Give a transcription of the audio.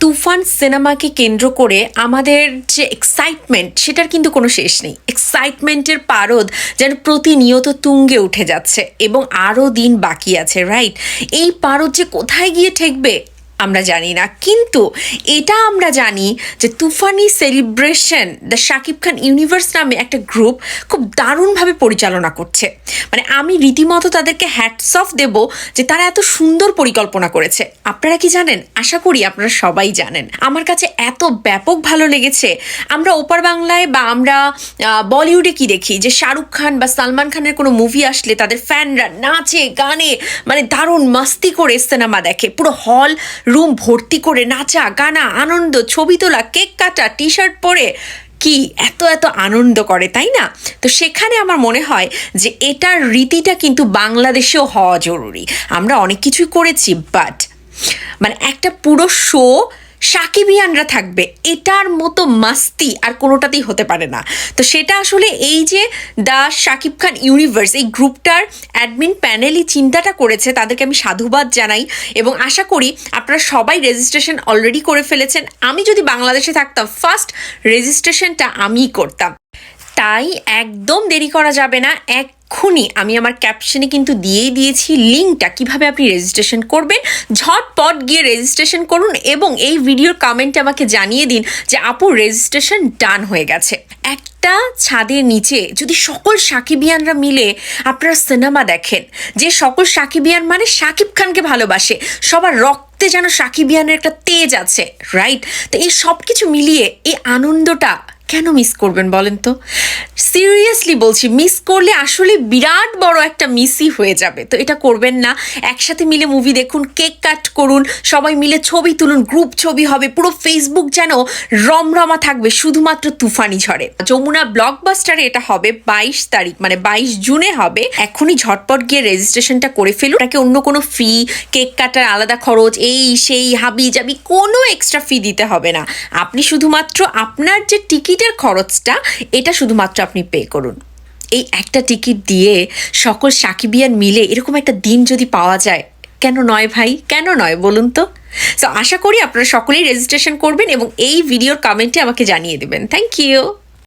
তুফান সিনেমাকে কেন্দ্র করে আমাদের যে এক্সাইটমেন্ট সেটার কিন্তু কোনো শেষ নেই। এক্সাইটমেন্টের পারদ যেন প্রতিনিয়ত তুঙ্গে উঠে যাচ্ছে এবং আরও দিন বাকি আছে রাইট এই পারদ যে কোথায় গিয়ে ঠেকবে আমরা জানি না। কিন্তু এটা আমরা জানি যে তুফানি celebration the Shakib Khan universe নামে একটা গ্রুপ খুব দারুণভাবে পরিচালনা করছে। মানে আমি রীতিমতো তাদেরকে হ্যাটস অফ দেব যে তারা এত সুন্দর পরিকল্পনা করেছে। আপনারা কি জানেন? আশা করি আপনারা সবাই জানেন। আমার কাছে এত ব্যাপক ভালো লেগেছে। আমরা ওপার বাংলায় বা আমরা বলিউডে কি দেখি? যে শাহরুখ খান বা সালমান খানের কোনো মুভি আসলে তাদের ফ্যানরা নাচে, গানে মানে দারুণ মাস্তি করে সিনেমা দেখে। পুরো হল রুম ভর্তি করে নাচা, গানা, আনন্দ, ছবি তোলা, কেক কাটা টি শার্ট পরে কি এত এত আনন্দ করে, তাই না? তো সেখানে আমার মনে হয় যে এটার রীতিটা কিন্তু বাংলাদেশেও হওয়া জরুরি। আমরা অনেক কিছুই করেছি বাট মানে একটা পুরো শো সাকিবিয়ানরা থাকবে। এটার মতো মাস্তি আর কোনোটাতেই হতে পারে না। তো সেটা আসলে এই যে দ্য শাকিব খান ইউনিভার্স, এই গ্রুপটার অ্যাডমিন প্যানেলই চিন্তাটা করেছে, তাদেরকে আমি সাধুবাদ জানাই এবং আশা করি আপনারা সবাই রেজিস্ট্রেশন অলরেডি করে ফেলেছেন। আমি যদি বাংলাদেশে থাকতাম ফার্স্ট রেজিস্ট্রেশনটা আমিই করতাম। তাই একদম দেরি করা যাবে না এক্ষুনি আমি আমার ক্যাপশনে কিন্তু দিয়েই দিয়েছি লিঙ্কটা কীভাবে আপনি রেজিস্ট্রেশন করবেন। ঝটপট গিয়ে রেজিস্ট্রেশন করুন এবং এই ভিডিওর কমেন্টে আমাকে জানিয়ে দিন যে আপু রেজিস্ট্রেশন ডান হয়ে গেছে। একটা ছাদের নিচে যদি সকল সাকিবিয়ানরা মিলে আপনারা সিনেমা দেখেন, যে সকল সাকিবিয়ান মানে সাকিব খানকে ভালোবাসে, সবার রক্তে যেন সাকিবিয়ানের একটা তেজ আছে রাইট তো এই সব কিছু মিলিয়ে এই আনন্দটা কেন মিস করবেন বলেন তো? সিরিয়াসলি বলছি মিস করলে আসলে বিরাট বড় একটা মিসই হয়ে যাবে। তো এটা করবেন না। একসাথে মিলে মুভি দেখুন কেক কাট করুন, সবাই মিলে ছবি তুলুন গ্রুপ ছবি হবে, পুরো ফেসবুক যেন রমরমা থাকবে, শুধুমাত্র তুফানি ঝড়ে। যমুনা ব্লকবাস্টারে এটা হবে বাইশ তারিখ মানে বাইশ জুনে হবে। এখনই ঝটপট গিয়ে রেজিস্ট্রেশনটা করে ফেলুন। তাকে অন্য কোনো ফি কেক কাটার আলাদা খরচ, এই, সেই, হাবি যাবি কোনো এক্সট্রা ফি দিতে হবে না। আপনি শুধুমাত্র আপনার যে টিকিটের খরচটা, এটা শুধুমাত্র আপনি পে করুন। এই একটা টিকিট দিয়ে সকল সাকিবিয়ান মিলে এরকম একটা দিন যদি পাওয়া যায়, কেন নয় ভাই? কেন নয় বলুন তো? সো আশা করি আপনারা সকলেই রেজিস্ট্রেশন করবেন এবং এই ভিডিওর কমেন্টে আমাকে জানিয়ে দেবেন। Thank you